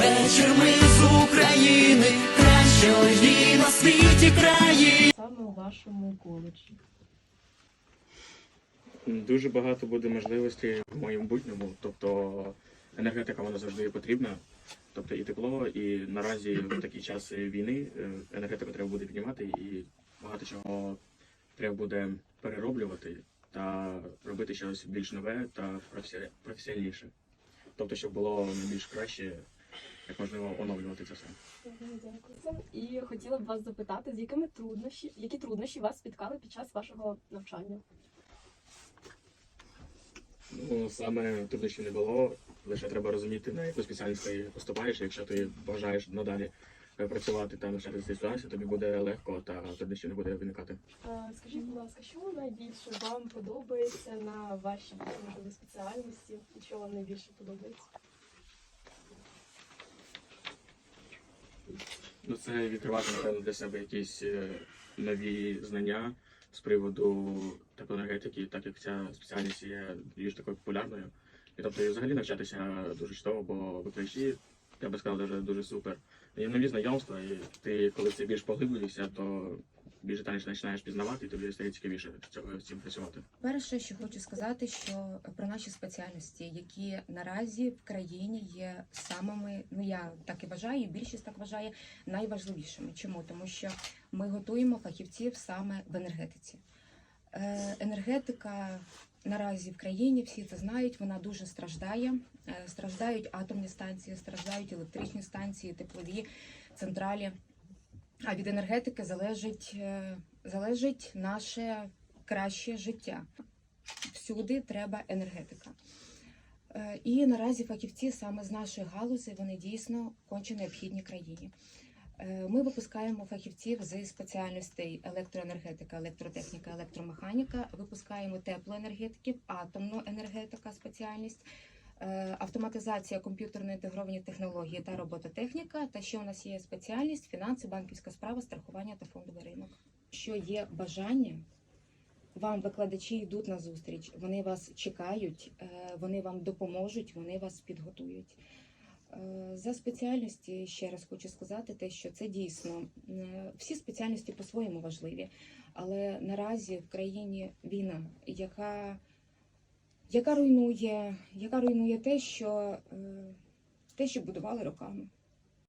Вечір ми з України, кращої на світі країни. саме у вашому коледжі? Дуже багато буде можливостей в моєму майбутньому. Тобто енергетика вона завжди є потрібна. Тобто і тепло, і наразі в такий час війни е, енергетику треба буде піднімати, і багато чого треба буде перероблювати та робити щось більш нове та професі- професіоніше. Тобто, щоб було найбільш краще, як можливо, оновлювати це все. Дякую. І хотіла б вас запитати, з якими труднощі, які труднощі вас спіткали під час вашого навчання? Ну, саме труднощів не було. Лише треба розуміти, на яку спеціальність ти поступаєш. Якщо ти бажаєш надалі е, працювати та навчатися цій ситуації, тобі буде легко та труднощів не буде виникати. Е, Скажіть, будь ласка, що найбільше вам подобається на вашій можливо, спеціальності? І що вам найбільше подобається? Ну, це відкривати, напевно, для себе якісь е, нові знання з приводу теплоенергетики, так як ця спеціальність є більш такою популярною. І тобто взагалі навчатися дуже чудово, бо викладачі, я би сказав, дуже, дуже супер. Є нові знайомства, і ти, коли це більш поглиблюєшся, то більш детальніше починаєш пізнавати, тобі стає цікавіше цим працювати. Перше, що хочу сказати, що про наші спеціальності, які наразі в країні є самими, ну я так і вважаю, і більшість так вважає, найважливішими. Чому? Тому що ми готуємо фахівців саме в енергетиці. Е, енергетика наразі в країні, всі це знають, вона дуже страждає. Е, Страждають атомні станції, страждають електричні станції, теплові централі. А від енергетики залежить, е, залежить наше краще життя. Всюди треба енергетика. Е, І наразі фахівці саме з нашої галузі вони дійсно конче необхідні країні. Е, Ми випускаємо фахівців з спеціальностей електроенергетика, електротехніка, електромеханіка. Випускаємо теплоенергетиків, атомну енергетика, спеціальність, автоматизація, комп'ютерно інтегровані технології та робототехніка. Та ще у нас є спеціальність фінанси, банківська справа, страхування та фондовий ринок. Що є бажання, вам викладачі йдуть на зустріч, вони вас чекають, е, вони вам допоможуть, вони вас підготують. Е, За спеціальності ще раз хочу сказати те, що це дійсно е, всі спеціальності по-своєму важливі, але наразі в країні війна, яка, яка руйнує, яка руйнує те, що, е, те, що будували роками.